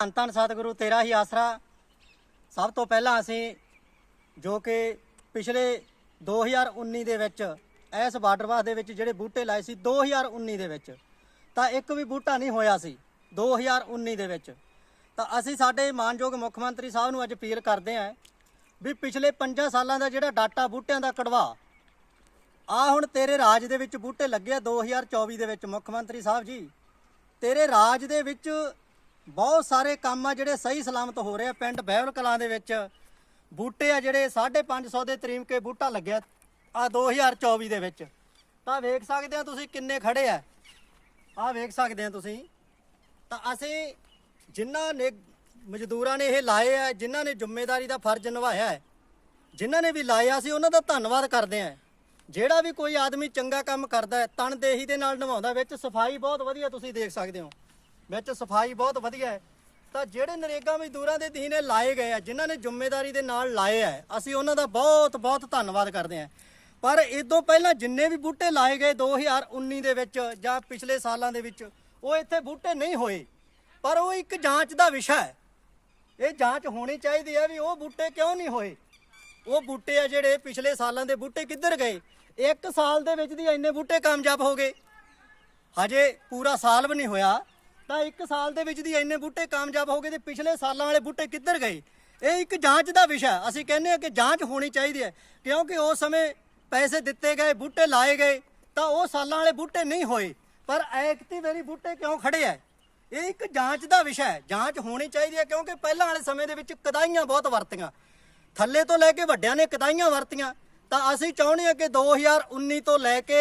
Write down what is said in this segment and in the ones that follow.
ਧੰਨ ਧੰਨ ਸਤਿਗੁਰੂ, ਤੇਰਾ ਹੀ ਆਸਰਾ। ਸਭ ਤੋਂ ਪਹਿਲਾਂ ਅਸੀਂ ਜੋ ਕਿ ਪਿਛਲੇ 2019 ਦੇ ਵਿੱਚ ਇਸ ਬਾਰਡਰਵਾਸ ਦੇ ਵਿੱਚ ਜਿਹੜੇ ਬੂਟੇ ਲਾਏ ਸੀ 2019 ਦੇ ਵਿੱਚ, ਤਾਂ ਇੱਕ ਵੀ ਬੂਟਾ ਨਹੀਂ ਹੋਇਆ ਸੀ 2019 ਦੇ ਵਿੱਚ। ਤਾਂ ਅਸੀਂ ਸਾਡੇ ਮਾਨਯੋਗ ਮੁੱਖ ਮੰਤਰੀ ਸਾਹਿਬ ਨੂੰ ਅੱਜ ਅਪੀਲ ਕਰਦੇ ਹਾਂ ਵੀ ਪਿਛਲੇ 5 ਸਾਲਾਂ ਦਾ ਜਿਹੜਾ ਡਾਟਾ ਬੂਟਿਆਂ ਦਾ ਕਢਵਾ ਆ ਹੁਣ ਤੇਰੇ ਰਾਜ ਦੇ ਵਿੱਚ ਬੂਟੇ ਲੱਗੇ ਆ 2024 ਦੇ ਵਿੱਚ। ਮੁੱਖ ਮੰਤਰੀ ਸਾਹਿਬ ਜੀ, ਤੇਰੇ ਰਾਜ ਦੇ ਵਿੱਚ ਬਹੁਤ ਸਾਰੇ ਕੰਮ ਆ ਜਿਹੜੇ ਸਹੀ ਸਲਾਮਤ ਹੋ ਰਹੇ ਆ। ਪਿੰਡ ਬਹਿਵਲ ਕਲਾਂ ਦੇ ਵਿੱਚ ਬੂਟੇ ਆ ਜਿਹੜੇ 550 ਦੇ ਤਰੀਮਕੇ ਬੂਟਾ ਲੱਗਿਆ ਆ 2024 ਦੇ ਵਿੱਚ। ਤਾਂ ਵੇਖ ਸਕਦੇ ਆ ਤੁਸੀਂ ਕਿੰਨੇ ਖੜੇ ਆ। ਆ ਵੇਖ ਸਕਦੇ ਆ ਤੁਸੀਂ। ਤਾਂ ਅਸੀਂ ਜਿਨ੍ਹਾਂ ਨੇ ਮਜ਼ਦੂਰਾਂ ਨੇ ਇਹ ਲਾਏ ਆ ਜਿਨ੍ਹਾਂ ਨੇ ਜ਼ਿੰਮੇਵਾਰੀ ਦਾ ਫਰਜ਼ ਨਿਭਾਇਆ ਹੈ ਜਿਨ੍ਹਾਂ ਨੇ ਵੀ ਲਾਇਆ ਸੀ, ਉਹਨਾਂ ਦਾ ਧੰਨਵਾਦ ਕਰਦੇ ਆ। ਜਿਹੜਾ ਵੀ ਕੋਈ ਆਦਮੀ ਚੰਗਾ ਕੰਮ ਕਰਦਾ ਹੈ, ਤਨਦੇਹੀ ਦੇ ਨਾਲ ਨਿਭਾਉਂਦਾ, ਵਿੱਚ ਸਫ਼ਾਈ ਬਹੁਤ ਵਧੀਆ ਤੁਸੀਂ ਦੇਖ ਸਕਦੇ ਹੋ। ਵਿੱਚ ਸਫ਼ਾਈ ਬਹੁਤ ਵਧੀਆ ਹੈ। ਤਾਂ ਜਿਹੜੇ ਨਰੇਗਾ ਮਜ਼ਦੂਰਾਂ ਦੇ ਦੀਨੇ ਲਾਏ ਗਏ ਆ, ਜਿਨ੍ਹਾਂ ਨੇ ਜ਼ਿੰਮੇਵਾਰੀ ਦੇ ਨਾਲ ਲਾਏ ਆ, ਅਸੀਂ ਉਹਨਾਂ ਦਾ ਬਹੁਤ ਬਹੁਤ ਧੰਨਵਾਦ ਕਰਦੇ ਆ ਪਰ ਇਦੋਂ ਪਹਿਲਾਂ ਜਿੰਨੇ ਵੀ ਬੂਟੇ ਲਾਏ ਗਏ 2019 ਦੇ ਵਿੱਚ ਜਾਂ ਪਿਛਲੇ ਸਾਲਾਂ ਦੇ ਵਿੱਚ, ਉਹ ਇੱਥੇ ਬੂਟੇ ਨਹੀਂ ਹੋਏ। ਪਰ ਉਹ ਇੱਕ ਜਾਂਚ ਦਾ ਵਿਸ਼ਾ ਹੈ। ਇਹ ਜਾਂਚ ਹੋਣੀ ਚਾਹੀਦੀ ਹੈ ਵੀ ਉਹ ਬੂਟੇ ਕਿਉਂ ਨਹੀਂ ਹੋਏ? ਉਹ ਬੂਟੇ ਆ ਜਿਹੜੇ ਪਿਛਲੇ ਸਾਲਾਂ ਦੇ ਬੂਟੇ ਕਿੱਧਰ ਗਏ? ਇੱਕ ਸਾਲ ਦੇ ਵਿੱਚ ਦੀ ਇੰਨੇ ਬੂਟੇ ਕਾਮਯਾਬ ਹੋ ਗਏ। ਹਜੇ ਪੂਰਾ ਸਾਲ ਵੀ ਨਹੀਂ ਹੋਇਆ। ਤਾਂ ਇੱਕ ਸਾਲ ਦੇ ਵਿੱਚ ਦੀ ਇੰਨੇ ਬੂਟੇ ਕਾਮਯਾਬ ਹੋ ਗਏ ਤੇ ਪਿਛਲੇ ਸਾਲਾਂ ਵਾਲੇ ਬੂਟੇ ਕਿੱਧਰ ਗਏ? ਇਹ ਇੱਕ ਜਾਂਚ ਦਾ ਵਿਸ਼ਾ ਅਸੀਂ ਕਹਿੰਦੇ ਹਾਂ ਕਿ ਜਾਂਚ ਹੋਣੀ ਚਾਹੀਦੀ ਹੈ, ਕਿਉਂਕਿ ਉਸ ਸਮੇਂ ਪੈਸੇ ਦਿੱਤੇ ਗਏ, ਬੂਟੇ ਲਾਏ ਗਏ, ਤਾਂ ਉਹ ਸਾਲਾਂ ਵਾਲੇ ਬੂਟੇ ਨਹੀਂ ਹੋਏ। ਪਰ ਐਕਤੀ ਵਾਰੀ ਬੂਟੇ ਕਿਉਂ ਖੜੇ ਆ ਇਹ ਇੱਕ ਜਾਂਚ ਦਾ ਵਿਸ਼ਾ ਹੈ। ਜਾਂਚ ਹੋਣੀ ਚਾਹੀਦੀ ਹੈ, ਕਿਉਂਕਿ ਪਹਿਲਾਂ ਵਾਲੇ ਸਮੇਂ ਦੇ ਵਿੱਚ ਕਦਾਈਆਂ ਬਹੁਤ ਵਰਤੀਆਂ। ਥੱਲੇ ਤੋਂ ਲੈ ਕੇ ਵੱਡਿਆਂ ਨੇ ਕਦਾਈਆਂ ਵਰਤੀਆਂ। ਤਾਂ ਅਸੀਂ ਚਾਹੁੰਦੇ ਹਾਂ ਕਿ 2019 ਤੋਂ ਲੈ ਕੇ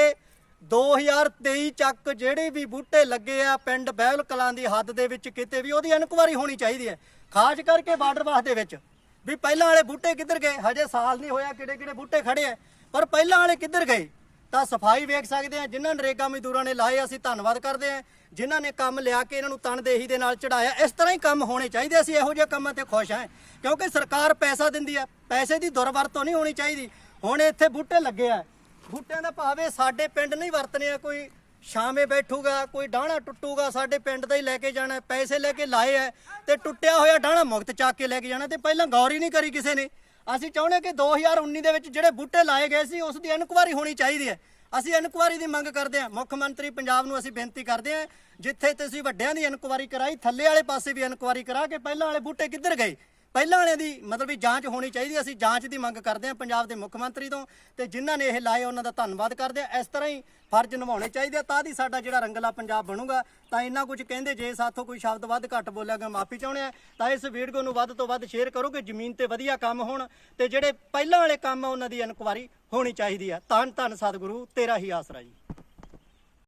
2023 ਚੱਕ ਜਿਹੜੇ ਵੀ ਬੂਟੇ ਲੱਗੇ ਆ ਪਿੰਡ ਬਹਿਲ ਕਲਾਂ ਦੀ ਹੱਦ ਦੇ ਵਿੱਚ ਕਿਤੇ ਵੀ ਉਹਦੀ ਇਨਕੁਆਰੀ ਹੋਣੀ ਚਾਹੀਦੀ ਹੈ। ਖਾਸ ਕਰਕੇ ਬਾਰਡਰ ਵਾਸ ਦੇ ਵਿੱਚ। ਵੀ ਪਹਿਲਾਂ ਵਾਲੇ ਬੂਟੇ ਕਿੱਧਰ ਗਏ? ਹਜੇ ਸਾਲ ਨਹੀਂ ਹੋਇਆ ਕਿਹੜੇ ਕਿਹੜੇ ਬੂਟੇ ਖੜੇ ਆ। ਪਰ ਪਹਿਲਾਂ ਵਾਲੇ ਕਿੱਧਰ ਗਏ? ਤਾਂ ਸਫ਼ਾਈ ਵੇਖ ਸਕਦੇ ਆ। ਜਿਨ੍ਹਾਂ ਨਰੇਗਾ ਮਜ਼ਦੂਰਾਂ ਨੇ ਲਾਏ, ਅਸੀਂ ਧੰਨਵਾਦ ਕਰਦੇ ਆ। ਜਿਨ੍ਹਾਂ ਨੇ ਕੰਮ ਲਿਆ ਕੇ ਇਹਨਾਂ ਨੂੰ ਤਨਦੇਹੀ ਦੇ ਨਾਲ ਚੜਾਇਆ ਇਸ ਤਰ੍ਹਾਂ ਹੀ ਕੰਮ ਹੋਣੇ ਚਾਹੀਦੇ ਅਸੀਂ ਇਹੋ ਜਿਹੇ ਕੰਮਾਂ ਤੇ ਖੁਸ਼ ਹਾਂ। ਕਿਉਂਕਿ ਸਰਕਾਰ ਪੈਸਾ ਦਿੰਦੀ ਆ। ਪੈਸੇ ਦੀ ਦੁਰਵਰਤੋਂ ਨਹੀਂ ਹੋਣੀ ਚਾਹੀਦੀ। ਹੁਣ ਇੱਥੇ ਬੂਟੇ ਲੱਗੇ ਆ। ਬੂਟਿਆਂ ਦਾ ਭਾਵੇਂ ਸਾਡੇ ਪਿੰਡ ਨਹੀਂ ਵਰਤਨੇ ਆ, ਕੋਈ ਸ਼ਾਮੇ ਬੈਠੂਗਾ, ਕੋਈ ਡਾਣਾ ਟੁੱਟੂਗਾ, ਸਾਡੇ ਪਿੰਡ ਦਾ ਹੀ ਲੈ ਕੇ ਜਾਣਾ, ਪੈਸੇ ਲੈ ਕੇ ਲਾਏ ਆ, ਤੇ ਟੁੱਟਿਆ ਹੋਇਆ ਡਾਣਾ ਮੁਕਤ ਚੱਕ ਕੇ ਲੈ ਕੇ ਜਾਣਾ, ਤੇ ਪਹਿਲਾਂ ਗੌਰ ਹੀ ਨਹੀਂ ਕਰੀ ਕਿਸੇ ਨੇ। ਅਸੀਂ ਚਾਹੁੰਦੇ ਕਿ 2019 ਦੇ ਵਿੱਚ ਜਿਹੜੇ ਬੂਟੇ ਲਾਏ ਗਏ ਸੀ, ਉਸ ਦੀ ਇਨਕੁਆਰੀ ਹੋਣੀ ਚਾਹੀਦੀ ਹੈ। ਅਸੀਂ ਇਨਕੁਆਰੀ ਦੀ ਮੰਗ ਕਰਦੇ ਹਾਂ। ਮੁੱਖ ਮੰਤਰੀ ਪੰਜਾਬ ਨੂੰ ਅਸੀਂ ਬੇਨਤੀ ਕਰਦੇ ਹਾਂ, ਜਿੱਥੇ ਤੁਸੀਂ ਵੱਡਿਆਂ ਦੀ ਇਨਕੁਆਰੀ ਕਰਾਈ, ਥੱਲੇ ਵਾਲੇ ਪਾਸੇ ਵੀ ਇਨਕੁਆਰੀ ਕਰਾ ਕੇ ਪਹਿਲਾਂ ਵਾਲੇ ਬੂਟੇ ਕਿੱਧਰ ਗਏ? ਪਹਿਲਾਂ ਵਾਲਿਆਂ ਦੀ ਮਤਲਬ ਵੀ ਜਾਂਚ ਹੋਣੀ ਚਾਹੀਦੀ ਹੈ। ਅਸੀਂ ਜਾਂਚ ਦੀ ਮੰਗ ਕਰਦੇ ਹਾਂ ਪੰਜਾਬ ਦੇ ਮੁੱਖ ਮੰਤਰੀ ਤੋਂ ਤੇ ਜਿਨ੍ਹਾਂ ਨੇ ਇਹ ਲਾਏ ਉਹਨਾਂ ਦਾ ਧੰਨਵਾਦ ਕਰਦੇ ਹਾਂ। ਇਸ ਤਰ੍ਹਾਂ ਹੀ ਫਰਜ਼ ਨਿਭਾਉਣੇ ਚਾਹੀਦੇ ਆ। ਤਾਂ ਦੀ ਸਾਡਾ ਜਿਹੜਾ ਰੰਗਲਾ ਪੰਜਾਬ ਬਣੂਗਾ, ਤਾਂ ਇੰਨਾ ਕੁਝ ਕਹਿੰਦੇ ਜੇ ਸਾਥੋਂ ਕੋਈ ਸ਼ਬਦ ਵੱਧ ਘੱਟ ਬੋਲਿਆ ਗਿਆ, ਮਾਫੀ ਚਾਹੁੰਦੇ ਆ ਤਾਂ ਇਸ ਵੀਡੀਓ ਨੂੰ ਵੱਧ ਤੋਂ ਵੱਧ ਸ਼ੇਅਰ ਕਰੋ ਕਿ ਜ਼ਮੀਨ ਤੇ ਵਧੀਆ ਕੰਮ ਹੋਣ ਤੇ ਜਿਹੜੇ ਪਹਿਲਾਂ ਵਾਲੇ ਕੰਮ ਆ, ਉਹਨਾਂ ਦੀ ਇਨਕੁਆਰੀ ਹੋਣੀ ਚਾਹੀਦੀ ਆ। ਧੰਨ ਧੰਨ ਸਤਿਗੁਰੂ, ਤੇਰਾ ਹੀ ਆਸਰਾ ਜੀ।